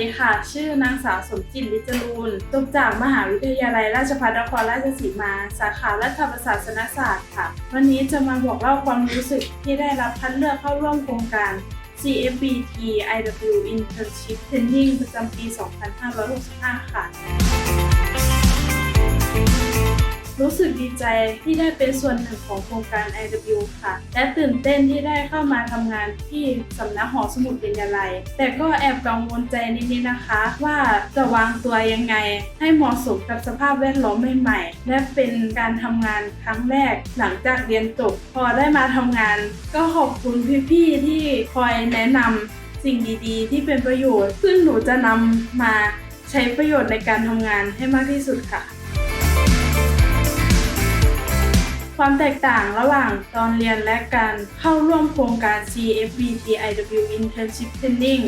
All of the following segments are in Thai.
ดีค่ะ ชื่อนางสาวสมจิตวิจรูนจบจากมหาวิทยาลัยราชภัฏนครราชสีมา สาขารัฐประศาสนศาสตร์ค่ะ วันนี้จะมาบอกเล่าความรู้สึกที่ได้รับคัดเลือกเข้าร่วมโครงการ CFBT IW Internship Training ประจำปี 2565 ค่ะ รู้สึกดีใจที่ได้เป็นส่วนหนึ่งของโครงการ IW ค่ะ และตื่นเต้นที่ได้เข้ามาทำงานที่สำนักหอสมุดวิทยาลัย แต่ก็แอบกังวลใจนิดๆนะคะ ว่าจะวางตัวยังไง ให้เหมาะสมกับสภาพแวดล้อมใหม่ๆ และเป็นการทำงานครั้งแรกหลังจากเรียนจบพอได้มาทำงาน ก็ขอบคุณพี่ๆที่คอยแนะนำสิ่งดีๆ ที่เป็นประโยชน์ ซึ่งหนูจะนำมาใช้ประโยชน์ในการทำงานให้มากที่สุดค่ะ ความแตกต่างระหว่างตอนเรียนและการเข้าร่วมโครงการ CFBT IW Internship Training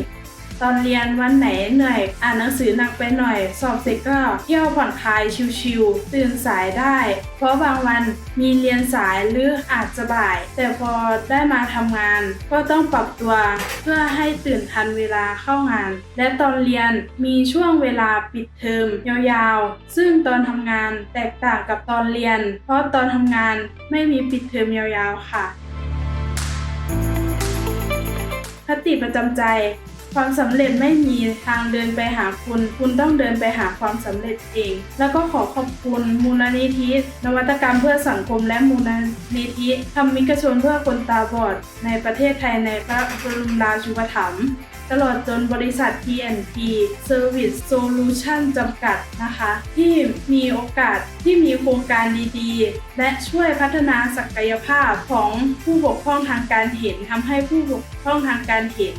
ตอนเรียนวันไหนเหนื่อย อ่านหนังสือหนักไปหน่อย สอบเสร็จก็เที่ยวผ่อนคลายชิวๆตื่นสายได้ เพราะบางวันมีเรียนสายหรืออาจจะบ่าย แต่พอได้มาทำงาน ก็ต้องปรับตัวเพื่อให้ตื่นทันเวลาเข้างาน และตอนเรียนมีช่วงเวลาปิดเทอมยาวๆ ซึ่งตอนทำงานแตกต่างกับตอนเรียน เพราะตอนทำงานไม่มีปิดเทอมยาวๆค่ะคติประจำใจ ความสำเร็จไม่มีทางเดินไปหาคุณ คุณต้องเดินไปหาความสำเร็จเอง แล้วก็ขอขอบคุณมูลนิธิ นวัตกรรมเพื่อสังคมและมูลนิธิทำมิกชนเพื่อคนตาบอด ในประเทศไทยในพระบรมราชูปถัมภ์ตลอดจนบริษัท TNP Service Solution จำกัดนะคะ ที่มีโอกาสที่มีโครงการดีๆ และช่วยพัฒนาศักยภาพของผู้บกพร่องทางการเห็นทำให้ผู้บกพร่องทางการเห็น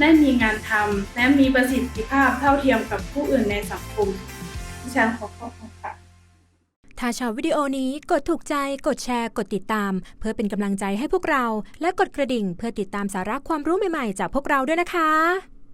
ได้มีงานทำและมีประสิทธิภาพเท่าเทียมกับผู้อื่นในสังคมดิฉันขอขอบคุณค่ะถ้าชอบวิดีโอนี้กดถูกใจ กดแชร์ กดติดตาม เพื่อเป็นกำลังใจให้พวกเรา และกดกระดิ่งเพื่อติดตามสาระความรู้ใหม่ๆ จากพวกเราด้วยนะคะ